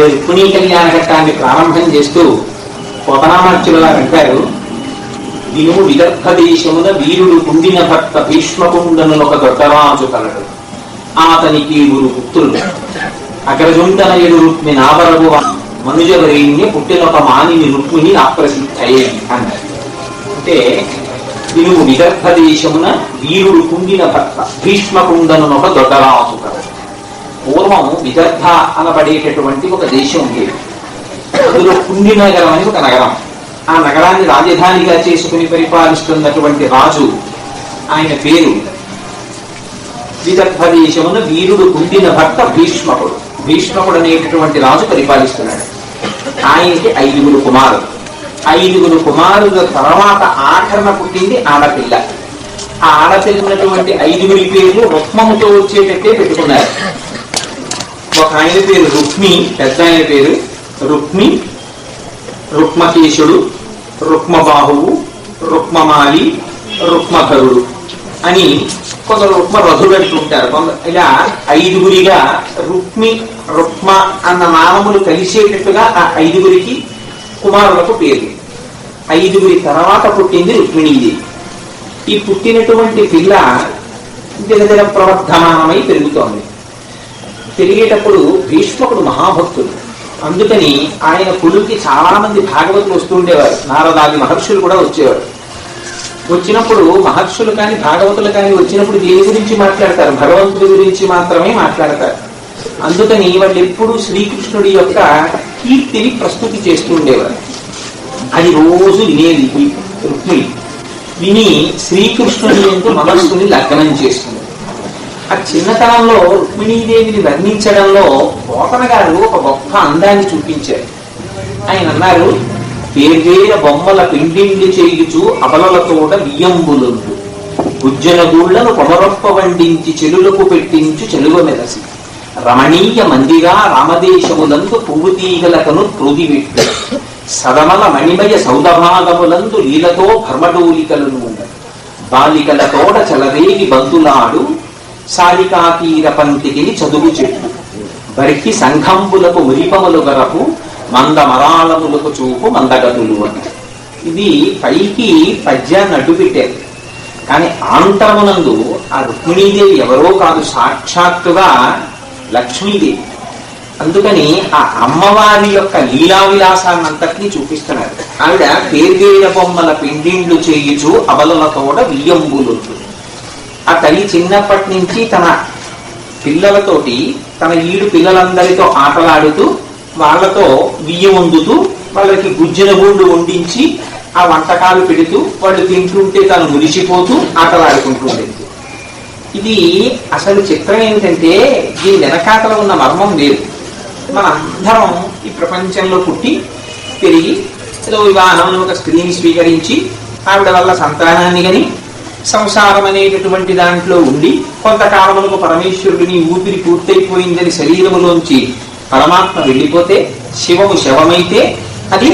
సరే రుక్మిణీ కళ్యాణ ఘట్టాన్ని ప్రారంభం చేస్తూ పోతనామార్చుల వారు అంటారు వినుము విదర్భ దేశమున వీరుడు కుండిన భర్త భీష్మకుండను ఒక దొడ్డరాజు కలడు. అతనికి ఇరువురు పుత్రులు. అగ్రజుండనయుడు రుక్మి నావరగు మనుజవరేణ్య పుట్టినొక మానిని రుక్మిణి అప్రసిద్ధయే అన్నారు అంటే వినుము విదర్భ దేశమున వీరుడు కుండిన భర్త భీష్మకుండను ఒక దొడ్డరాజు కలడు. పూర్వం విదర్భ అనబడేటటువంటి ఒక దేశం ఉండేది అందులో కుండి నగరం అని ఒక నగరం. ఆ నగరాన్ని రాజధానిగా చేసుకుని పరిపాలిస్తున్నటువంటి రాజు ఆయన పేరు విదర్భ దేశమున వీరుడు కుండిన భర్త భీష్మకుడు. భీష్మకుడు అనేటటువంటి రాజు పరిపాలిస్తున్నాడు. ఆయనకి ఐదుగురు కుమారులు. ఐదుగురు కుమారుల తర్వాత ఆఖరణ పుట్టింది ఆడపిల్ల. ఆ ఆడపిల్లటువంటి ఐదుగురి పేర్లు రుక్మముతో వచ్చేటట్టే పెట్టుకున్నారు. ఒక ఆయన పేరు రుక్మి పెద్ద ఆయన పేరు రుక్మి. రుక్మకేశుడు రుక్మబాహువు రుక్మమాలి రుక్మధరుడు అని కొందరు రుక్మ రథులు అంటుంటారు కొందరు ఇలా ఐదుగురిగా రుక్మి రుక్మ అన్న నామములు కలిసేటట్టుగా ఆ ఐదుగురికి కుమారులకు పేరు. ఐదుగురి తర్వాత పుట్టింది రుక్మిణీదేవి. ఈ పుట్టినటువంటి పిల్ల దినదిన ప్రవర్ధమానమై పెరుగుతోంది. తిరిగేటప్పుడు భీష్మకుడు మహాభక్తుడు. అందుకని ఆయన కొడుకి చాలా మంది భాగవతులు వస్తూ ఉండేవారు. నారదాది మహర్షులు కూడా వచ్చేవారు. వచ్చినప్పుడు మహర్షులు కానీ భాగవతులు కానీ వచ్చినప్పుడు దేని గురించి మాట్లాడతారు. భగవంతుడి గురించి మాత్రమే మాట్లాడతారు. అందుకని వాళ్ళు ఎప్పుడు శ్రీకృష్ణుడి యొక్క కీర్తిని ప్రస్తుతి చేస్తూ ఉండేవారు. అది రోజు వినేది రుక్మిణి. విని శ్రీకృష్ణుడి యొక్క మనస్సుని లగ్నం చేస్తుంది. ఆ చిన్నతనంలో రుక్మిణీదేవిని వర్ణించడంలో పోతన గారు ఒక గొప్ప అందాన్ని చూపించారు. ఆయన అన్నారు వేర్వేర బొమ్మల పిండిండి చేయుచు అబలలతోడ బియ్యంబులుండు గుజ్జన గూళ్ళను కొమరొప్ప వండించి చెలులకు పెట్టించు చెలువ మెరసి రమణీయ మందిగా రామదేశములందు పువ్వు తీగలకను క్రోధివిట్టు సదమల మణిమయ సౌదభాగములందు లీలతో భర్మడోలికలను బాలికలతోడ చలరేగి బంతులాడు సాలికాతీర పంతికిని చదువు చెట్టు బరికి సంఘంబులకు మురిపములు గరపు మంద మరాళములకు చూపు మందగతులు అని. ఇది పైకి పద్యాన్ని అడ్డు పెట్టారు కానీ ఆంతరమునందు ఆ రుక్మిణీదేవి ఎవరో కాదు సాక్షాత్తుగా లక్ష్మీదేవి. అందుకని ఆ అమ్మవారి యొక్క లీలా విలాసాన్ని అంతటినీ చూపిస్తున్నారు ఆవిడ పేర్వేర బొమ్మల పెండిండ్లు చేయుచు అబలలతోడ వియ్యంబులు ఆ తల్లి చిన్నప్పటి నుంచి తన పిల్లలతోటి తన ఈడు పిల్లలందరితో ఆటలాడుతూ వాళ్ళతో బియ్యం వండుతూ వాళ్ళకి గుజ్జిన గుండు వండించి ఆ వంటకాలు పెడుతూ వాళ్ళు తింటుంటే తను మురిసిపోతూ ఆటలాడుకుంటూ ఉండేది ఇది అసలు చిత్రం ఏంటంటే దీని వెనకాతల ఉన్న మర్మం లేదు. మన అందరం ఈ ప్రపంచంలో పుట్టి పెరిగి ఏదో వివాహం ఒక స్త్రీని స్వీకరించి ఆవిడ వల్ల సంతానాన్ని కానీ సంసారం అనేటటువంటి దాంట్లో ఉండి కొంతకాలములకు పరమేశ్వరుడిని ఊపిరి పూర్తయిపోయిందని శరీరములోంచి పరమాత్మ వెళ్ళిపోతే శివము శవమైతే అది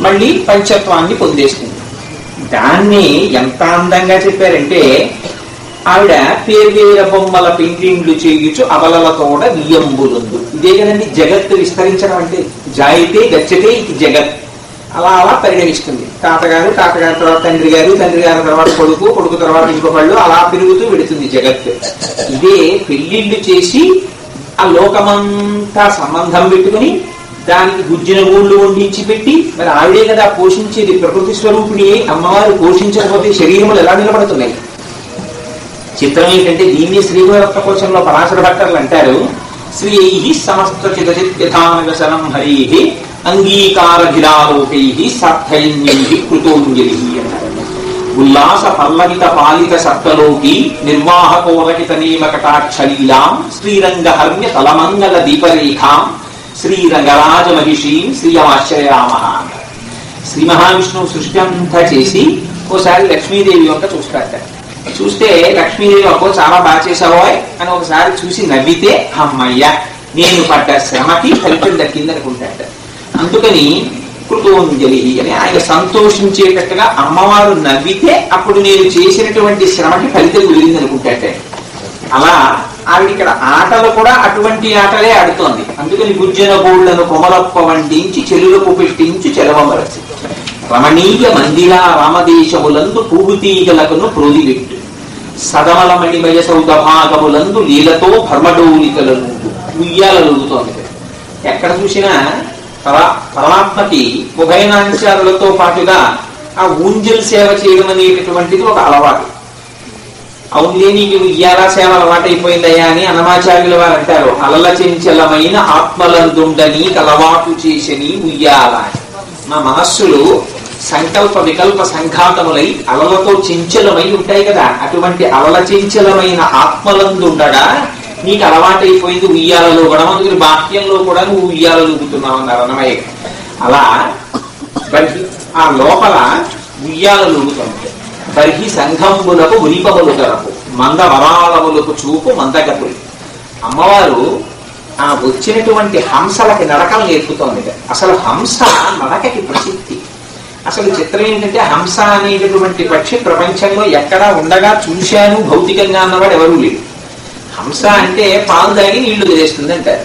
మళ్ళీ పంచత్వాన్ని పొందేస్తుంది. దాన్ని ఎంత అందంగా చెప్పారంటే ఆవిడ పేర్వేర బొమ్మల పెయింటింగ్లు చేయుచు అవలలతోడ వియ్యంబులుందు ఇదే కదండి జగత్తు విస్తరించడం అంటే జాయితే గచ్చతే ఇది జగత్. అలా అలా పరిణమిస్తుంది తాతగారు తాతగారి తర్వాత తండ్రి గారు తండ్రి గారి తర్వాత కొడుకు కొడుకు తర్వాత ఇంకొకళ్ళు అలా పెరుగుతూ పెడుతుంది జగత్. ఇదే పెళ్ళిళ్ళు చేసి ఆ లోకమంతా సంబంధం పెట్టుకుని దానికి గుజ్జిన ఊళ్ళు వండించి పెట్టి మరి ఆవిడే కదా పోషించేది ప్రకృతి స్వరూపిణి అమ్మవారు పోషించకపోతే శరీరములు ఎలా నిలబడుతున్నాయి? చిత్రం ఏంటంటే దీన్ని శ్రీగురత్న కోశంలో పరాశర భట్టర్లు అంటారు. శ్రీ సమస్త చితచిత్యథానగశనం హరి అంగీకార గిరాలోకై కృతోంజలి అన్నారు ఉల్లాస పల్లవిత పాలిత సత్తలోకి నిర్వాహకోరహిత నేమ కటాక్షలీలాం శ్రీరంగ హర్మ్య తలమంగళ దీపరేఖాం శ్రీరంగరాజ మహిషీం శ్రీయమాశ్రయామ శ్రీ మహావిష్ణువు సృష్టి అంతా చేసి ఓసారి లక్ష్మీదేవి వంక చూస్తాడట చూస్తే లక్ష్మీదేవి అబ్బో చాలా బాగా చేసావోయ్ అని ఒకసారి చూసి నవ్వితే అమ్మయ్య నేను పడ్డ శ్రమకి ఫలితం దక్కిందనుకుంటాడు అందుకని కృతోంజలి అని ఆయన సంతోషించేటట్టుగా అమ్మవారు నవ్వితే అప్పుడు నేను చేసినటువంటి శ్రమకి ఫలితం కుదిరింది అనుకుంటాట అలా ఆవిడ ఇక్కడ ఆటలు కూడా అటువంటి ఆటలే ఆడుతోంది. అందుకని గుజ్జన గోళ్ళను కొమలప్ప వండించి చెలులకు పెట్టించి చెలవమరచి. రమణీయ మందిరా రామదేశములందు పువ్వు తీగలకును ప్రోదివిట్టు. సదమల మణిమయ సౌదభాగములందు నీలతో భర్మడోలికలను ఉయ్యాలలుగుతోంది ఎక్కడ చూసినా పరా పరమాత్మకి ఉభయనాంశాలతో పాటుగా ఆ ఊంజల్ సేవ చేయడం అనేటటువంటిది ఒక అలవాటు. అవునులే నీకు ఉయ్యాల సేవ అలవాటైపోయిందయ్యా అని అనమాచార్యుల వారు అంటారు అలల చెంచలమైన ఆత్మలందుండని అలవాటు చేసని ఉయ్యాల నా మా మనస్సులు సంకల్ప వికల్ప సంఘాతములై అలలతో చెంచలమై ఉంటాయి కదా. అటువంటి అలల చెంచలమైన ఆత్మలందుండడా నీకు అలవాటైపోయింది ఉయ్యాలలో కూడా అందుకని బాహ్యంలో కూడా నువ్వు ఉయ్యాల లూగుతున్నావు అన్నారు అన్నమయ్య అలా బర్హి ఆ లోపల ఉయ్యాల ఊగుతుంది బర్హి సంఘంబులకు ఉలిపములు గరపు మంద వరాలములకు చూపు మందగతులు. అమ్మవారు ఆ వచ్చినటువంటి హంసలకి నడకలు నేర్పుతోంది. అసలు హంస నడకకి ప్రసిద్ధి. అసలు చిత్రం ఏంటంటే హంస అనేటటువంటి పక్షి ప్రపంచంలో ఎక్కడా ఉండగా చూశాను భౌతికంగా అన్నవాడు ఎవరూ లేడు. హంస అంటే పాలు తాగి నీళ్ళు వదిలేస్తుంది అంటారు.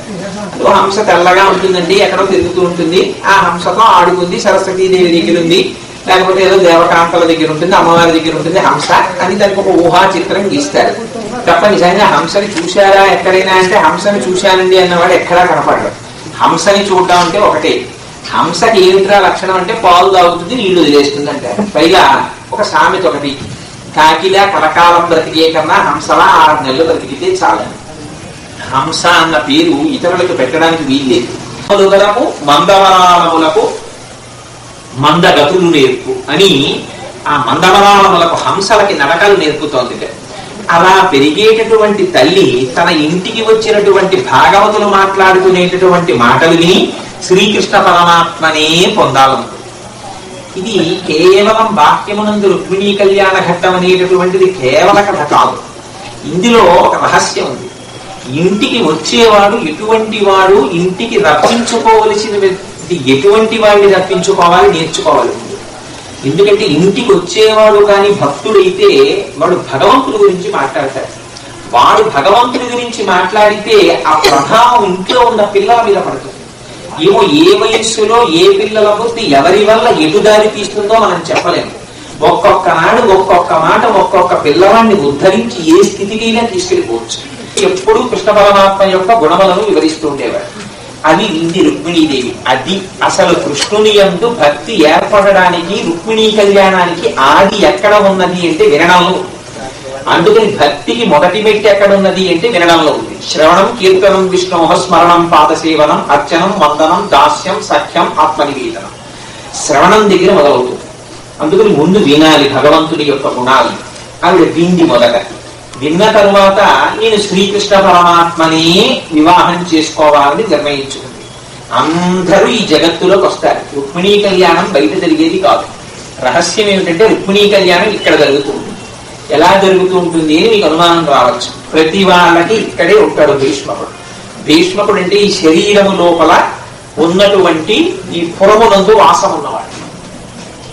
హంస తెల్లగా ఉంటుందండి ఎక్కడో తిరుగుతూ ఉంటుంది. ఆ హంసతో ఆడుకుంది సరస్వతీదేవి దగ్గర ఉంది. లేకపోతే ఏదో దేవకాంతల దగ్గర ఉంటుంది అమ్మవారి దగ్గర ఉంటుంది హంస అని దానికి ఒక ఊహా చిత్రం గీస్తారు. తప్ప నిజంగా హంసని చూశారా ఎక్కడైనా అంటే హంసని చూశానండి అన్నవాడు ఎక్కడా కనపడరు. హంసని చూడడం అంటే ఒకటే. హంసకి ఏమిట్రా లక్షణం అంటే పాలు తాగుతుంది నీళ్ళు వదిలేస్తుంది అంటారు. పైగా ఒక సామెత ఒకటి కాకిలా కలకాలం బ్రతికే కన్నా హంసలా ఆరు నెలలు బ్రతికితే చాలని హంస అన్న పేరు ఇతరులకు పెట్టడానికి వీల్లేదు. పలుగలకు మందవరాలములకు మందగతులు నేర్పు అని ఆ మందవరాలములకు హంసలకి నడకలు నేర్పుతోంది. అలా పెరిగేటటువంటి తల్లి తన ఇంటికి వచ్చినటువంటి భాగవతులు మాట్లాడుకునేటటువంటి మాటలు విని శ్రీకృష్ణ పరమాత్మనే పొందాలనుకుంది ఇది కేవలం బాహ్యమునందు రుక్మిణీ కళ్యాణ ఘట్టం అనేటటువంటిది కేవల కథ కాదు. ఇందులో ఒక రహస్యం ఉంది. ఇంటికి వచ్చేవాడు ఎటువంటి వాడు ఇంటికి రప్పించుకోవలసిన ఎటువంటి వాడిని రప్పించుకోవాలి నేర్చుకోవాలి. ఎందుకంటే ఇంటికి వచ్చేవాడు కానీ భక్తుడైతే వాడు భగవంతుడి గురించి మాట్లాడతాడు. వాడు భగవంతుడి గురించి మాట్లాడితే ఆ ప్రభావం ఇంట్లో ఉన్న పిల్లల మీద పడుతుంది. ఏమో ఏ వయస్సులో ఏ పిల్లల బుద్ధి ఎవరి వల్ల ఎటు దారి తీస్తుందో మనం చెప్పలేము. ఒక్కొక్క నాడు ఒక్కొక్క మాట ఒక్కొక్క పిల్లవాడిని ఉద్ధరించి ఏ స్థితికైనా తీసుకెళ్ళిపోవచ్చు. ఎప్పుడూ కృష్ణ పరమాత్మ యొక్క గుణములను వివరిస్తూ ఉండేవాడు అది ఇంది రుక్మిణీదేవి. అది అసలు కృష్ణుని ఎందు భక్తి ఏర్పడడానికి రుక్మిణీ కళ్యాణానికి ఆది ఎక్కడ ఉన్నది అంటే వినడంలో ఉంది. అందుకని భక్తికి మొదటి మెట్టి ఎక్కడ ఉన్నది అంటే వినడంలో ఉంది. శ్రవణం కీర్తనం విష్ణోహ స్మరణం పాదసేవనం అర్చనం వందనం దాస్యం సఖ్యం ఆత్మనివేదనం. శ్రవణం దగ్గర మొదలవుతుంది. అందుకని ముందు వినాలి భగవంతుడి యొక్క గుణాలు. ఆవిడ వింది మొదట విన్న తరువాత నేను శ్రీకృష్ణ పరమాత్మనే వివాహం చేసుకోవాలని నిర్ణయించుకుంది. అందరూ ఈ జగత్తులోకి వస్తారు. రుక్మిణీ కళ్యాణం బయట జరిగేది కాదు. రహస్యం ఏమిటంటే రుక్మిణీ కళ్యాణం ఇక్కడ జరుగుతుంది. ఎలా జరుగుతూ ఉంటుంది అని మీకు అనుమానం రావచ్చు. ప్రతి వాళ్ళకి ఇక్కడే ఉంటాడు భీష్మకుడు. భీష్మకుడు అంటే ఈ శరీరము లోపల ఉన్నటువంటి ఈ పురమునందు వాసం ఉన్నవాడు.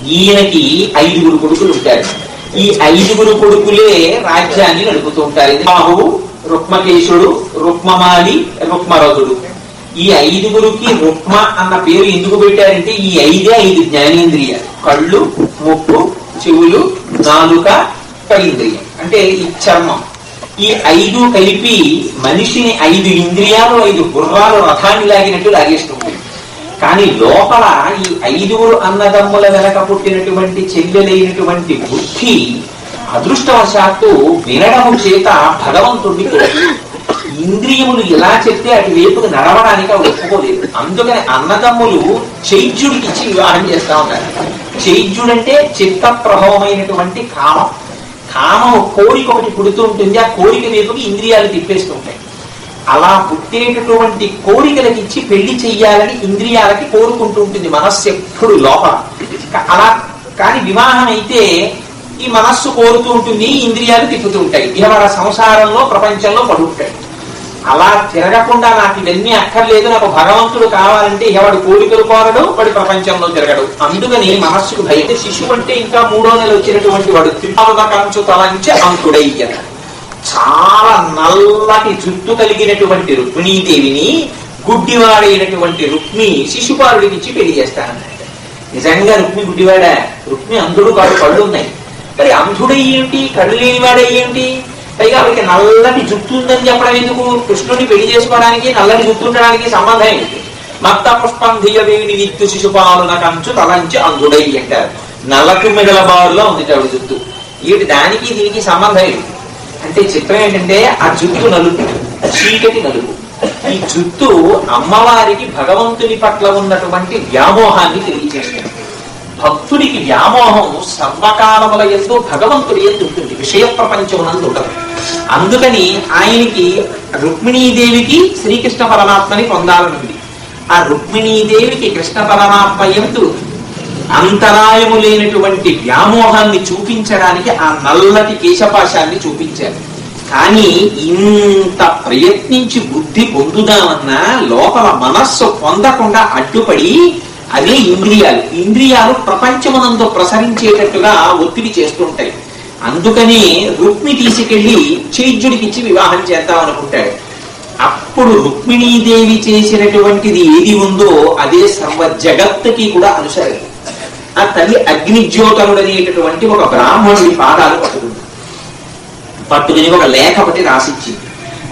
ఈయనకి ఐదుగురు కొడుకులు ఉంటారు. ఈ ఐదుగురు కొడుకులే రాజ్యాన్ని నడుపుతూ ఉంటారు. బాహువు రుక్మకేశుడు రుక్మమాలి రుక్మరథుడు. ఈ ఐదుగురికి రుక్మ అన్న పేరు ఎందుకు పెట్టారంటే ఈ ఐదే ఐదు జ్ఞానేంద్రియాలు. కళ్ళు ముక్కు చెవులు నాలుక కళింద్రియం అంటే ఈ చర్మం. ఈ ఐదు కలిపి మనిషిని ఐదు ఇంద్రియాలు ఐదు గుర్రాలు రథాన్ని లాగినట్టు లాగేస్తుంది కానీ లోపల ఈ ఐదుగురు అన్నదమ్ముల వెనక పుట్టినటువంటి చెల్లెలైనటువంటి బుద్ధి అదృష్టవశాత్తు వినడము చేత భగవంతుడిని ఇంద్రియములు ఇలా చెప్తే అటువైపుకు నడవడానికి అవి ఒప్పుకోలేదు. అందుకని అన్నదమ్ములు చైద్యుడికి ఇచ్చి వివాహం చేస్తా ఉన్నారు. చైద్యుడంటే చిత్త ప్రభవమైనటువంటి కామం. కామం కోరిక ఒకటి పుడుతూ ఉంటుంది ఆ కోరిక వైపుకి ఇంద్రియాలు తిప్పేస్తూ ఉంటాయి అలా పుట్టేటటువంటి కోరికలకి ఇచ్చి పెళ్ళి చెయ్యాలని ఇంద్రియాలకి కోరుకుంటూ ఉంటుంది మనస్సు ఎప్పుడు లోపల అలా కానీ వివాహం అయితే ఈ మనస్సు కోరుతూ ఉంటుంది ఇంద్రియాలు తిప్పుతూ ఉంటాయి. ఇలా సంసారంలో ప్రపంచంలో పడుంటాయి. అలా తిరగకుండా నాకు ఇవన్నీ అక్కర్లేదు నాకు భగవంతుడు కావాలంటే ఎవడు కోరికలు కోరడు వాడి ప్రపంచంలో తిరగడు. అందుకని మనస్సుకు భయం శిశువు అంటే ఇంకా మూడో నెల వచ్చినటువంటి వాడు త్రిపాద కంచు తలంచి అంకుడయ్య చాలా నల్లటి జుట్టు కలిగినటువంటి రుక్మిణీదేవిని గుడ్డివాడైనటువంటి రుక్మి శిశుపాలుడికి ఇచ్చి పెళ్ళి చేస్తానన్నాడు. నిజంగా రుక్మి గుడ్డివాడా? రుక్మి అంధుడు కాడు కళ్ళు ఉన్నాయి. మరి అంధుడయ్యేంటి కళ్ళు లేనివాడయ్యేంటి పైగా ఆవిడకి నల్లటి జుట్టు ఉందని చెప్పడం ఎందుకు? కృష్ణుడిని పెళ్ళి చేసుకోవడానికి నల్లటి జుట్టు ఉండడానికి సంబంధం ఏంటి? మత్త పుష్పంధియవేణి విత్తు శిశుపాలన కంచు తలంచి అంధుడై అంటారు. నల్లటి మిగల బారులో ఉంది ఆవిడ జుట్టు. వీటి దానికి దీనికి సంబంధం ఏంటి? అంటే చిత్రం ఏంటంటే ఆ జుట్టు నలుపు చీకటి నలుపు. ఈ జుట్టు అమ్మవారికి భగవంతుని పట్ల ఉన్నటువంటి వ్యామోహాన్ని తెలియజేస్తుంది. భక్తుడికి వ్యామోహం సర్వకాలముల ఎందు భగవంతుడి ఎందు ఉంటుంది. విషయ ప్రపంచమునందు ఉండదు. అందుకని ఆయనకి రుక్మిణీదేవికి శ్రీకృష్ణ పరమాత్మని పొందాలనుంది. ఆ రుక్మిణీదేవికి కృష్ణ పరమాత్మ ఎందు అంతరాయము లేనటువంటి వ్యామోహాన్ని చూపించడానికి ఆ నల్లటి కేశపాశాన్ని చూపించారు. కానీ ఇంత ప్రయత్నించి బుద్ధి పొందుదామన్నా లోపల మనస్సు పొందకుండా అడ్డుపడి అదే ఇంద్రియాలు. ఇంద్రియాలు ప్రపంచమునందు ప్రసరించేటట్టుగా ఒత్తిడి చేస్తుంటాయి. అందుకని రుక్మి తీసుకెళ్ళి చైద్యుడికిచ్చి వివాహం చేద్దాం అనుకుంటాడు అప్పుడు రుక్మిణీదేవి చేసినటువంటిది ఏది ఉందో అదే సర్వ జగత్తుకి కూడా అనుసరి ఆ తల్లి అగ్నిజ్యోతనుడు అనేటటువంటి ఒక బ్రాహ్మణుడి పాదాలు పట్టుకుంది. పట్టుకుని ఒక లేఖ ఒకటి రాసిచ్చింది.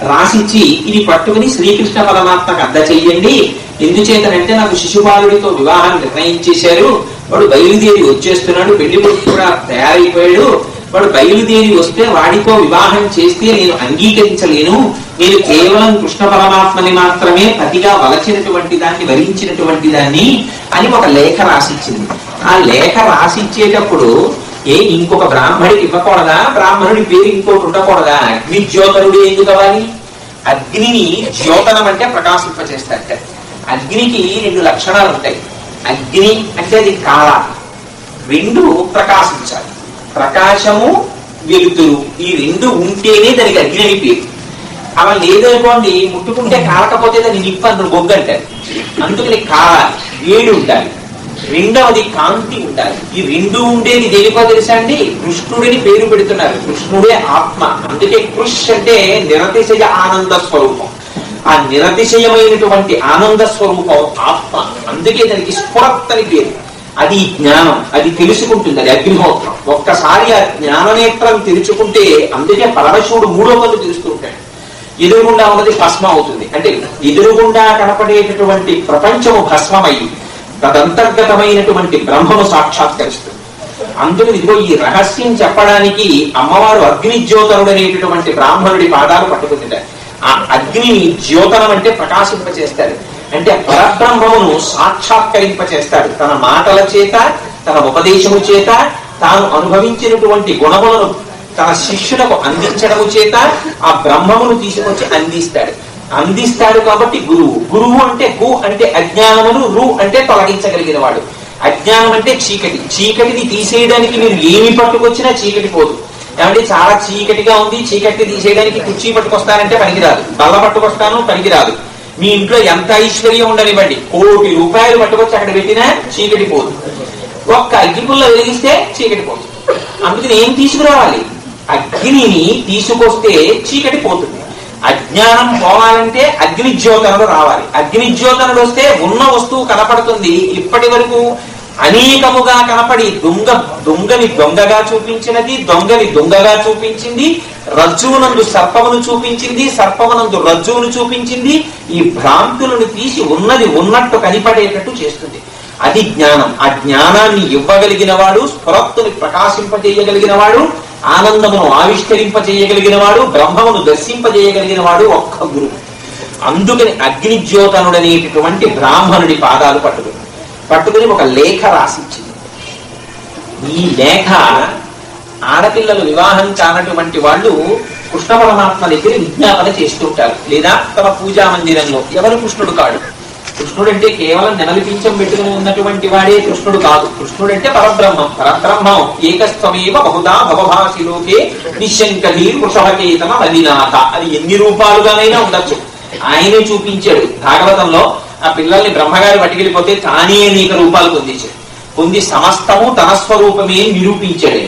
రాసిచ్చి ఇది పట్టుకుని శ్రీకృష్ణ పరమాత్మకు అద్ద చెయ్యండి ఎందుచేతనంటే నాకు శిశుపాలుడితో వివాహం నిర్ణయించేశారు. వాడు బయలుదేరి వచ్చేస్తున్నాడు. పెళ్ళి కూడా తయారైపోయాడు. వాడు బయలుదేరి వస్తే వాడితో వివాహం చేస్తే నేను అంగీకరించలేను. నేను కేవలం కృష్ణ పరమాత్మని మాత్రమే పతిగా వలచినటువంటి దాన్ని వరించినటువంటి దాన్ని అని ఒక లేఖ రాసిచ్చింది. ఆ లేఖ రాసిచ్చేటప్పుడు ఏ ఇంకొక బ్రాహ్మడికి ఇవ్వకూడదా? బ్రాహ్మణుడి పేరు ఇంకోటి ఉండకూడదా? అగ్ని జ్యోతనుడు ఎందుకు అవ్వాలి? అగ్నిని జ్యోతనం అంటే ప్రకాశింపచేస్తారట అగ్నికి రెండు లక్షణాలు ఉంటాయి అగ్ని అంటే అది కాల రెండు ప్రకాశించాలి. ప్రకాశము వెలుతురు ఈ రెండు ఉంటేనే దానికి అగ్ని అని పేరు అలా లేదనుకోండి ముట్టుకుంటే కాలకపోతే దాన్ని నిప్పు అందరు బొగ్గు అంటారు. అందుకని కావాలి వేడి ఉండాలి. రెండవది కాంతి ఉండాలి. ఈ రెండు ఉండేది దేనికో తెలుసా అండి? కృష్ణుడిని పేరు పెడుతున్నారు. కృష్ణుడే ఆత్మ. అందుకే కృష్ అంటే నిరతిశయ ఆనంద స్వరూపం. ఆ నిరతిశయమైనటువంటి ఆనంద స్వరూపం ఆత్మ. అందుకే దానికి స్ఫురత్ అని పేరు. అది జ్ఞానం అది తెలుసుకుంటుంది అది అగ్నిహోత్రం. ఒక్కసారి ఆ జ్ఞాననేత్రం తెరుచుకుంటే అందుకే పరమశివుడు మూడో కళ్ళు తెలుస్తుంటాడు ఎదురుగుండా ఉన్నది భస్మ అవుతుంది. అంటే ఎదురుగుండా కనపడేటటువంటి ప్రపంచము భస్మమై తదంతర్గతమైనటువంటి బ్రహ్మను సాక్షాత్కరిస్తుంది. అందుకు ఇదిగో ఈ రహస్యం చెప్పడానికి అమ్మవారు అగ్ని జ్యోతనుడు అనేటటువంటి బ్రాహ్మణుడి పాదాలు పట్టుకుంటారు. ఆ అగ్నిని జ్యోతనం అంటే ప్రకాశింపచేస్తారు అంటే పరబ్రహ్మమును సాక్షాత్కరింపచేస్తాడు. తన మాటల చేత తన ఉపదేశము చేత తాను అనుభవించినటువంటి గుణములను తన శిష్యులకు అందించడము చేత ఆ బ్రహ్మమును తీసుకొచ్చి అందిస్తాడు. అందిస్తాడు కాబట్టి గురువు. గురువు అంటే గు అంటే అజ్ఞానమును రు అంటే తొలగించగలిగిన వాడు. అజ్ఞానం అంటే చీకటి. చీకటిని తీసేయడానికి మీరు ఏమి పట్టుకొచ్చినా చీకటి పోదు. ఏమంటే చాలా చీకటిగా ఉంది చీకటిని తీసేయడానికి కుర్చీ పట్టుకొస్తానంటే పనికిరాదు. బల్ల పట్టుకొస్తాను పనికిరాదు. మీ ఇంట్లో ఎంత ఐశ్వర్యం ఉండనివ్వండి కోటి రూపాయలు పట్టుకొచ్చి అక్కడ పెట్టినా చీకటి పోదు. ఒక్క అగ్గిపుల్ల వెలిగిస్తే చీకటి పోదు. అందుకని ఏం తీసుకురావాలి? అగ్నిని తీసుకొస్తే చీకటి పోతుంది. అజ్ఞానం పోవాలంటే అగ్నిజ్యోతనుడు రావాలి. అగ్నిజ్యోతనుడు వస్తే ఉన్న వస్తువు కనపడుతుంది. ఇప్పటి వరకు అనేకముగా కనపడి దొంగ దొంగని దొంగగా చూపించినది దొంగని దొంగగా చూపించింది రజ్జువునందు సర్పమును చూపించింది సర్పమునందు రజ్జువును చూపించింది ఈ భ్రాంతులను తీసి ఉన్నది ఉన్నట్టు కనిపడేటట్టు చేస్తుంది. అది జ్ఞానం. ఆ జ్ఞానాన్ని ఇవ్వగలిగిన వాడు స్ఫురత్తుని ప్రకాశింపజేయగలిగిన వాడు ఆనందమును ఆవిష్కరింపజేయగలిగిన వాడు బ్రహ్మమును దర్శింపజేయగలిగిన వాడు ఒక్క గురువు. అందుకని అగ్నిజ్యోతనుడనేటటువంటి బ్రాహ్మణుడి పాదాలు పట్టుకుని పట్టుకుని ఒక లేఖ రాసిచ్చింది. ఈ లేఖ ఆడపిల్లలు వివాహం కానటువంటి వాళ్ళు కృష్ణ పరమాత్మ దగ్గర విజ్ఞాపన చేస్తుంటారు లేదా తమ పూజా మందిరంలో ఎవరు కృష్ణుడు కాడు. కృష్ణుడు అంటే కేవలం నెమలిపించం పెట్టుకుని ఉన్నటువంటి వాడే కృష్ణుడు కాదు. కృష్ణుడు అంటే పరబ్రహ్మం. పరబ్రహ్మం ఏకస్వమేవ బహుదా భవభాసి లోకే నిశంకీ వృషభకేతన రవినాథ అది ఎన్ని రూపాలుగానైనా ఉండొచ్చు. ఆయనే చూపించాడు. భాగవతంలో ఆ పిల్లల్ని బ్రహ్మగారి పట్టుకెళ్ళిపోతే తానే అనేక రూపాలు పొందించాడు. పొంది సమస్తము తన స్వరూపమే నిరూపించాడు.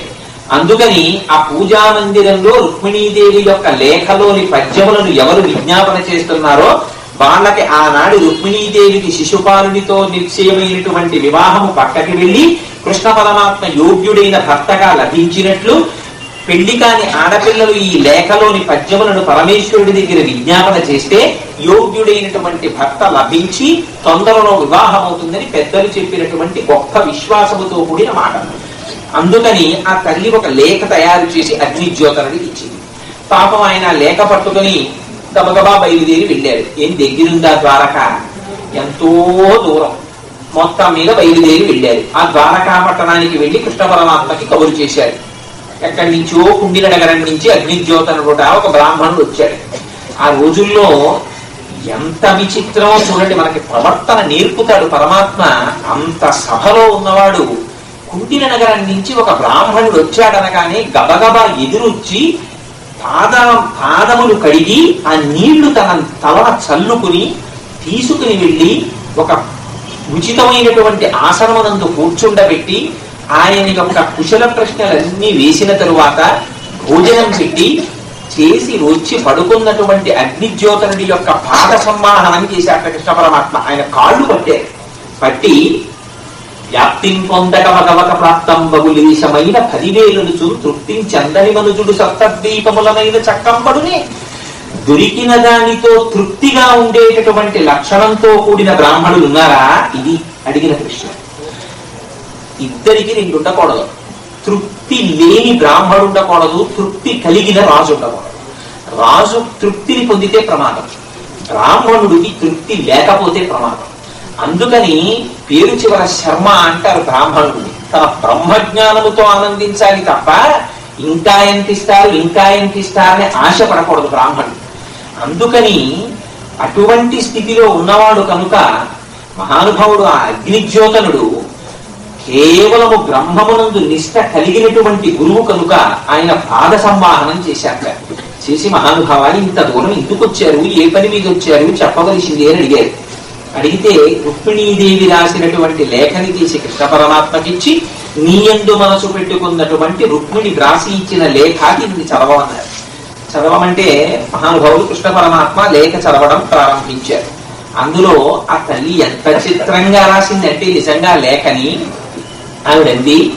అందుకని ఆ పూజా మందిరంలో రుక్మిణీదేవి యొక్క లేఖలోని పద్యములను ఎవరు విజ్ఞాపన చేస్తున్నారో వాళ్ళకి ఆనాడు రుక్మిణీదేవికి శిశుపాలునితో నిశ్చయమైనటువంటి వివాహము పక్కకి వెళ్ళి కృష్ణ పరమాత్మ యోగ్యుడైన భర్తగా లభించినట్లు పెళ్ళి కాని ఆడపిల్లలు ఈ లేఖలోని పద్యములను పరమేశ్వరుడి దగ్గర విజ్ఞాపన చేస్తే యోగ్యుడైనటువంటి భర్త లభించి తొందరలో వివాహం అవుతుందని పెద్దలు చెప్పినటువంటి గొప్ప విశ్వాసముతో కూడిన మాట. అందుకని ఆ తల్లి ఒక లేఖ తయారు చేసి అగ్నిజ్యోతనుడికి ఇచ్చింది. పాపం ఆయన లేఖ పట్టుకుని గబగబా బయలుదేరి వెళ్ళాడు. ఏం దగ్గరుందా ద్వారక? ఎంతో దూరం. మొత్తం మీద బయలుదేరి వెళ్ళారు ఆ ద్వారకా పట్టణానికి వెళ్ళి కృష్ణ పరమాత్మకి కబురు చేశారు ఎక్కడి నుంచో కుండిన నగరం నుంచి అగ్నిజ్యోతనుడు ఒక బ్రాహ్మణుడు వచ్చాడు. ఆ రోజుల్లో ఎంత విచిత్రమో చూడండి మనకి ప్రవర్తన నేర్పుతాడు పరమాత్మ. అంత సభలో ఉన్నవాడు కుండిన నగరం నుంచి ఒక బ్రాహ్మణుడు వచ్చాడనగానే గబగబా ఎదురొచ్చి పాద పాదములు కడిగి ఆ నీళ్ళు తన తలన చల్లుకుని తీసుకుని వెళ్ళి ఒక ఉచితమైనటువంటి ఆసనమునందు కూర్చుండబెట్టి ఆయన యొక్క కుశల ప్రశ్నలన్నీ వేసిన తరువాత భోజనం పెట్టి చేసి వచ్చి పడుకున్నటువంటి అగ్నిజ్యోతనుడి యొక్క పాద సంవాహనం చేశాట కృష్ణ పరమాత్మ ఆయన కాళ్ళు పట్టారు పట్టి వ్యాప్తిం పొందక భగవత ప్రాప్తం బగులేశమైన పదివేలును చూ తృప్తిం చందని మనుజుడు సప్తద్వీపములనైన చక్కంబడునే. దొరికిన దానితో తృప్తిగా ఉండేటటువంటి లక్షణంతో కూడిన బ్రాహ్మణులు ఉన్నారా? ఇది అడిగిన ప్రశ్న. ఇద్దరికి రెండు ఉండకూడదు తృప్తి లేని బ్రాహ్మడు ఉండకూడదు తృప్తి కలిగిన రాజు ఉండకూడదు రాజు తృప్తిని పొందితే ప్రమాదం. బ్రాహ్మణుడికి తృప్తి లేకపోతే ప్రమాదం. అందుకని పేరు చివర శర్మ అంటారు బ్రాహ్మణుడిని. తన బ్రహ్మజ్ఞానముతో ఆనందించాలి తప్ప ఇంకా ఎంత ఇస్తారు ఇంకా ఎంత ఇస్తారని ఆశ పడకూడదు బ్రాహ్మణుడు. అందుకని అటువంటి స్థితిలో ఉన్నవాడు కనుక మహానుభావుడు ఆ అగ్నిజ్యోతనుడు కేవలము బ్రహ్మమునందు నిష్ట కలిగినటువంటి గురువు కనుక ఆయన పాద సంవాహనం చేశాక చేసి మహానుభావాన్ని ఇంత దూరం ఎందుకు వచ్చారు? ఏ పని మీద వచ్చారు? చెప్పవలసింది అని అడిగారు. అడిగితే రుక్మిణీదేవి రాసినటువంటి లేఖని తీసి కృష్ణ పరమాత్మకిచ్చి నీ ఎందు మనసు పెట్టుకున్నటువంటి రుక్మిణి వ్రాసి ఇచ్చిన లేఖ దీన్ని చదవమన్నారు. చదవమంటే మహానుభావులు కృష్ణ పరమాత్మ లేఖ చదవడం ప్రారంభించారు. అందులో ఆ తల్లి ఎంత చిత్రంగా రాసిందంటే నిజంగా లేఖని ఆవిడంది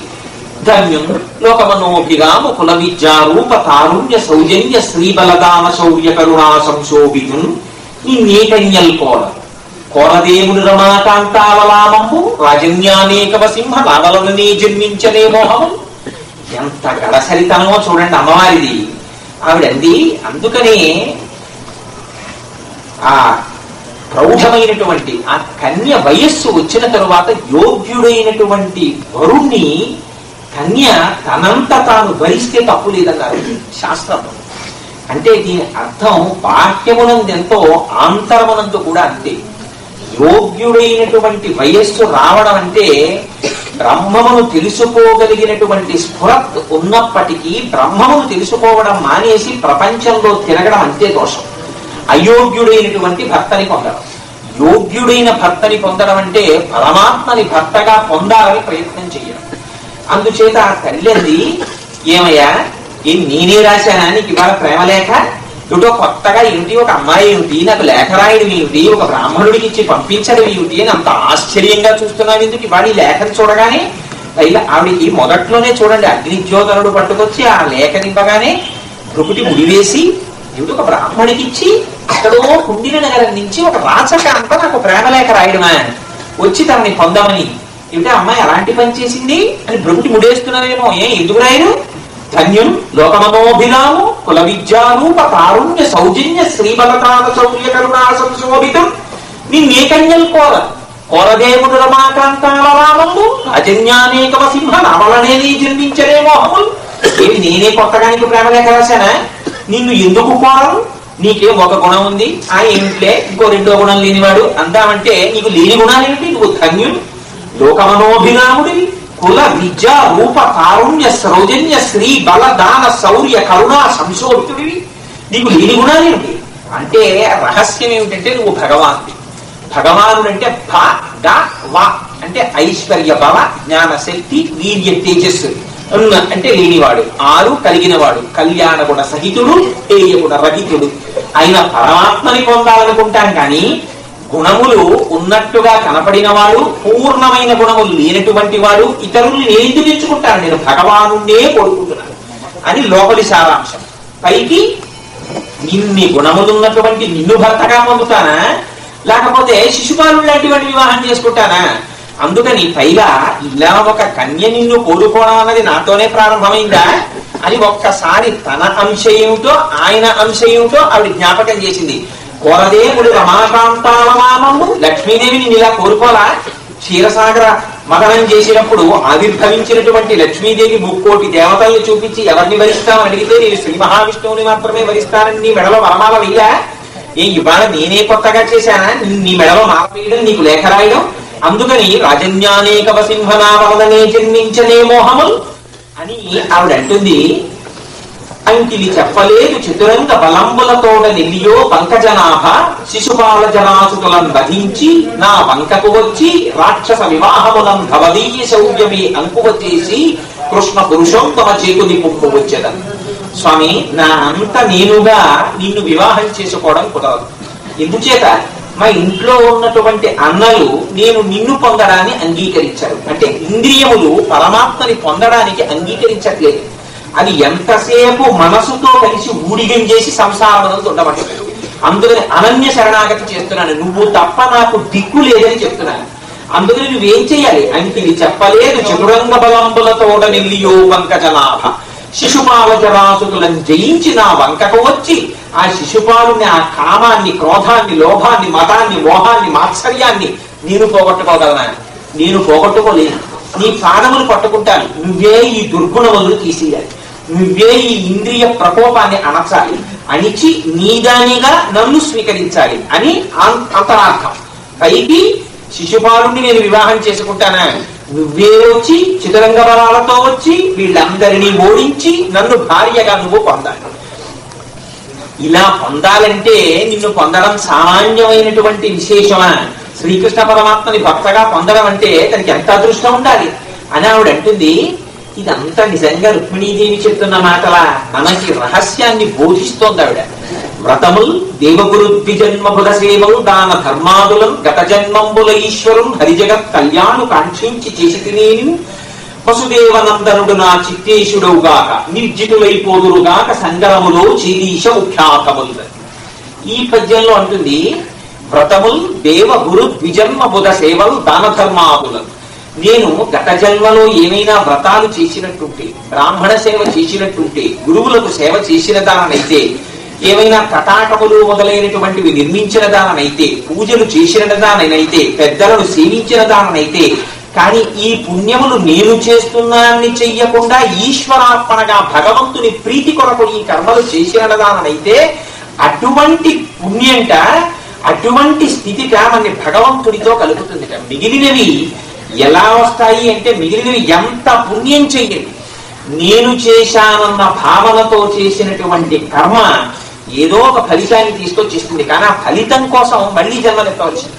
ధన్యం. లోకమనోభిగా ముకుల విద్యారూప తారుణ్య సౌజన్య శ్రీబలదామ శౌర్య కరుణా సంశోభితుం నిన్నేకన్యల్ కోర కోరదేవుని రమాకాంతావలామము రాజన్యానేకవ సింహ నావలనే జన్మించనే మోహము. ఎంత గడసరితనమో చూడండి అమ్మవారిది. ఆవిడంది అందుకనే ఆ ప్రౌఢమైనటువంటి ఆ కన్య వయస్సు వచ్చిన తరువాత యోగ్యుడైనటువంటి వరుణ్ణి కన్య తనంత తాను భరిస్తే తప్పు లేదన్నారు. శాస్త్రం. అంటే దీని అర్థం బాహ్యమునందు ఎంతో ఆంతరమునందు కూడా అంతే. యోగ్యుడైనటువంటి వయస్సు రావడం అంటే బ్రహ్మమును తెలుసుకోగలిగినటువంటి స్ఫురత్ ఉన్నప్పటికీ బ్రహ్మమును తెలుసుకోవడం మానేసి ప్రపంచంలో తిరగడం అంతే దోషం. అయోగ్యుడైనటువంటి భర్తని పొందడం. యోగ్యుడైన భర్తని పొందడం అంటే పరమాత్మని భర్తగా పొందాలని ప్రయత్నం చేయడం అందుచేత ఆ తల్లి అది ఏమయ్యా? ఏం నేనే రాశానా? నీకు ఇవాళ ప్రేమలేఖ ఇటో కొత్తగా ఏమిటి? ఒక అమ్మాయి ఏమిటి? నాకు లేఖ రాయడం ఏమిటి? ఒక బ్రాహ్మణుడికి ఇచ్చి పంపించడం ఏమిటి? అని అంత ఆశ్చర్యంగా చూస్తున్నావు ఎందుకు? ఇవాళ ఈ లేఖను చూడగానే ఇలా ఆవిడకి మొదట్లోనే చూడండి అగ్నిజ్యోతనుడు పట్టుకొచ్చి ఆ లేఖనివ్వగానే ఒకటి ముడివేసి ఏమిటి ఒక బ్రాహ్మణికి ఇచ్చి ఎక్కడో కుండిన నగరం నుంచి ఒక రాచకాంత నాకు ప్రేమలేఖ రాయడమా వచ్చి తనని పొందామని. ఏమిటి అమ్మాయి అలాంటి పని చేసింది? అని భృకుటి ముడేస్తున్నావేమో. ఏ ఎందుకు రాయను ధన్యం లోకమనోభిరాము కుల విద్యారూప తారుణ్య సౌజన్య శ్రీబలతాన శౌర్య కరుణా సంశోభితం. నిన్నే కన్యల్ కోర. కోరదేవుడు రమాకాంతాల రామము రాజన్యానేకవ సింహ నవలనే నీ జన్మించలే ఏమి నేనే కొత్తగా నీకు రాశానా? నిన్ను ఎందుకు కోరను నీకే ఒక గుణం ఉంది. ఆ ఏమిట్లే ఇంకో రెండో గుణం లేనివాడు అందామంటే నీకు లేని గుణాలు ఏమిటి? నువ్వు ధన్యుడు లోకమనోభిరాముడివి. కుల విద్య రూప కారుణ్య సౌజన్య శ్రీ బల దాన శౌర్య కరుణ సంశోభితుడివి నీకు లేని గుణాలేమిటి అంటే రహస్యం ఏమిటంటే నువ్వు భగవానుడి. భగవానుడు అంటే భ ద వ అంటే ఐశ్వర్య బల జ్ఞాన శక్తి వీర్య తేజస్సు. ఉన్న అంటే లేనివాడు. ఆరు కలిగినవాడు. కళ్యాణ గుణ సహితుడు తేయ గుణ రహితుడు. అయిన పరమాత్మని పొందాలనుకుంటాం కానీ గుణములు ఉన్నట్టుగా కనపడినవాడు పూర్ణమైన గుణములు లేనటువంటి వాడు ఇతరుల్ని నేను తెచ్చుకుంటాను నేను భగవానుండే కోరుకుంటున్నాను అని లోపలి సారాంశం. పైకి ఇన్ని గుణములున్నటువంటి నిన్ను భర్తగా పొందుతానా? లేకపోతే శిశుపాలు లాంటి వాడిని వివాహం చేసుకుంటానా? అందుకని పైగా ఇలా ఒక కన్య నిన్ను కోరుకోవడం అన్నది నాతోనే ప్రారంభమైందా? అని ఒక్కసారి తన అంశ ఏమిటో ఆయన అంశ ఏమిటో ఆవిడ జ్ఞాపకం చేసింది. కోరదేవుడు రమాకాంతాలమామము లక్ష్మీదేవి నిన్ను ఇలా కోరుకోలా క్షీరసాగర మదనం చేసినప్పుడు ఆవిర్భవించినటువంటి లక్ష్మీదేవి ముక్కోటి దేవతల్ని చూపించి ఎవరిని వరిస్తామని అడిగితే నేను శ్రీ మహావిష్ణువుని మాత్రమే వరిస్తానని నీ మెడలో వరమాల వెయ్యా ఏ ఇవాళ నేనే కొత్తగా చేశానా? నీ- నీ మెడలో మాల వేయడం నీకు లేఖ రాయడం? అందుకని రాజన్యానేకవ సింహనామలనే జన్మించనే మోహములు అని ఆవిడ అంటుంది అంకిలి చెప్పలేదు చతురంగ బలంబులతోడ నెల్లియో పంకజనాభ శిశుపాల జనాసుతులను వధించి నా వంకకు వచ్చి రాక్షస వివాహములం భవదీయ శౌర్యమే అంకువ చేసి కృష్ణ పురుషోత్తమ చేకుని పుంపు వచ్చేదని స్వామి నా అంత నేనుగా నిన్ను వివాహం చేసుకోవడం కుదరదు. ఎందుచేత? మా ఇంట్లో ఉన్నటువంటి అన్నలు నేను నిన్ను పొందడాన్ని అంగీకరించారు. అంటే ఇంద్రియములు పరమాత్మని పొందడానికి అంగీకరించట్లేదు. అది ఎంతసేపు మనసుతో కలిసి ఊడిగం చేసి సంసారమునందు ఉండబట్టలేదు అందుకని అనన్య శరణాగతి చేస్తున్నాను. నువ్వు తప్ప నాకు దిక్కు లేదని చెప్తున్నాను. అందుకని నువ్వేం చేయాలి? అంకిలి చెప్పలేదు. చతురంగ బలంబులతోడ నిల్లియో వంకజనాభ శిశుపాల జరాసుకులను జయించి నా వంకకు వచ్చి ఆ శిశుపాలుని ఆ కామాన్ని క్రోధాన్ని లోభాన్ని మతాన్ని మోహాన్ని మాత్సర్యాన్ని నేను పోగొట్టుకోగలనా నేను పోగొట్టుకోలేను. నీ పాదములు పట్టుకుంటాను. నువ్వే ఈ దుర్గుణములు తీసేయాలి. నువ్వే ఈ ఇంద్రియ ప్రకోపాన్ని అణచాలి అణిచి నీదానిగా నన్ను స్వీకరించాలి అని అం- అంతరార్థం. పైకి శిశుపాలుని నేను వివాహం చేసుకుంటానా నువ్వే వచ్చి బలాలతో వచ్చి వీళ్ళందరినీ ఓడించి నన్ను భార్యగా నువ్వు పొందాలి. ఇలా పొందాలంటే నిన్ను పొందడం సామాన్యమైనటువంటి విశేషమా? శ్రీకృష్ణ పరమాత్మని భక్తగా పొందడం అంటే తనకి ఎంత అదృష్టం ఉండాలి? అని ఆవిడ అంటుంది ఇదంతా నిజంగా రుక్మిణీదేవి చెప్తున్న మాటలా? మనకి రహస్యాన్ని బోధిస్తోంది ఆవిడ. వ్రతముల్ దేవగురు ద్విజన్మబుధ సేవలు దాన ధర్మాదులం గత జన్మంబుల ఈశ్వరం హరిజగత్ కళ్యాణు కాంక్షించి చేసి తినేను వసుదేవనందనుడు నా చిత్తేశుడవుగాక నిర్జితులైపోదురుగాక సంగరములో చీరీష ఉఖ్యాతముల్. ఈ పద్యంలో అంటుంది వ్రతముల్ దేవగురు ద్విజన్మ బుధ సేవలు దాన ధర్మాదులం నేను గత జన్మలో ఏమైనా వ్రతాలు చేసినట్టుంటే బ్రాహ్మణ సేవ చేసినట్టుంటే గురువులకు సేవ చేసిన దానైతే ఏవైనా కటాకములు మొదలైనటువంటివి నిర్మించిన దాననైతే పూజలు చేసిన దాననైతే పెద్దలను సేవించిన దాననైతే కానీ ఈ పుణ్యములు నేను చేస్తున్నానని చెయ్యకుండా ఈశ్వరార్పణగా భగవంతుని ప్రీతి కొరకు ఈ కర్మలు చేసిన దాననైతే అటువంటి పుణ్యంట అటువంటి స్థితిట మన భగవంతుడితో కలుగుతుంది మిగిలినవి ఎలా వస్తాయి అంటే మిగిలినవి ఎంత పుణ్యం చెయ్యండి. నేను చేశానన్న భావనతో చేసినటువంటి కర్మ ఏదో ఒక ఫలితాన్ని తీసుకొచ్చేస్తుంది కానీ ఆ ఫలితం కోసం మళ్ళీ జన్మలెత్తవలసింది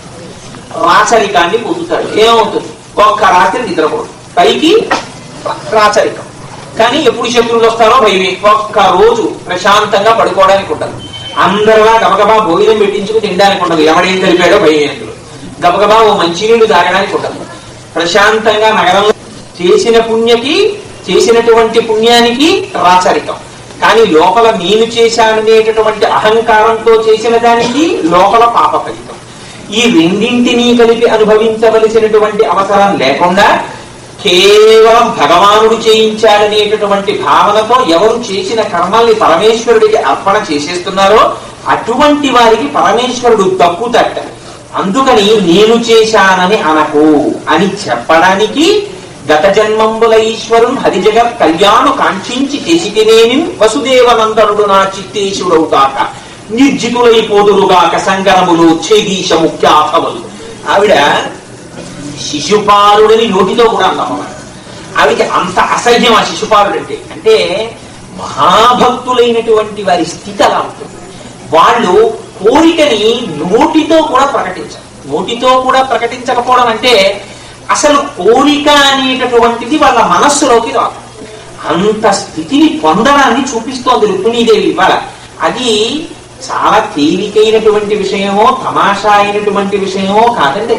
రాచరికాన్ని పొందుతాడు. ఏమవుతుంది? ఒక్క రాత్రి నిద్రపోడు. పైకి రాచరికం కానీ ఎప్పుడు శత్రువులు వస్తారో భయమే. ఒక్క రోజు ప్రశాంతంగా పడుకోవడానికి ఉండదు. అందరిలా గబగబా భోజనం పెట్టించుకు తినడానికి ఉండదు. ఎవడేం తెలిపాడో భయమే గబగబా ఓ మంచినీళ్ళు తాగడానికి ఉండదు. ప్రశాంతంగా నగరంలో చేసిన పుణ్యకి చేసినటువంటి పుణ్యానికి రాచరికం. కానీ లోపల నేను చేశాననేటటువంటి అహంకారంతో చేసిన దానికి లోపల పాప ఫలితం. ఈ రెండింటినీ కలిపి అనుభవించవలసినటువంటి అవసరం లేకుండా కేవలం భగవానుడు చేయించాడనేటటువంటి భావనతో ఎవరు చేసిన కర్మల్ని పరమేశ్వరుడికి అర్పణ చేసేస్తున్నారో అటువంటి వారికి పరమేశ్వరుడు తప్పుతట్ట అందుకని నేను చేశానని అనకు అని చెప్పడానికి గత జన్మంబుల ఈశ్వరం హరిజగత్ కళ్యాణు కాంక్షించి చేసితినేమి వసుదేవనందనుడు నా చిత్తేశుడవుతాక నిర్జితులైపోదురుగాక సంగరములు ఛేదీశ ముఖ్యాథములు ఆవిడ శిశుపాలుడని నోటితో కూడా అన్నమాట ఆవిడకి అంత అసహ్యం ఆ శిశుపాలుడు అంటే అంటే మహాభక్తులైనటువంటి వారి స్థితి అలా ఉంటుంది. వాళ్ళు కోరికని నోటితో కూడా ప్రకటించారు. నోటితో కూడా ప్రకటించకపోవడం అంటే అసలు కోరిక అనేటటువంటిది వాళ్ళ మనస్సులోకి రాదు. అంత స్థితిని పొందడాన్ని చూపిస్తోంది రుక్మిణీదేవి ఇవాళ. అది చాలా తేలికైనటువంటి విషయమో తమాషా అయినటువంటి విషయమో కాదండి.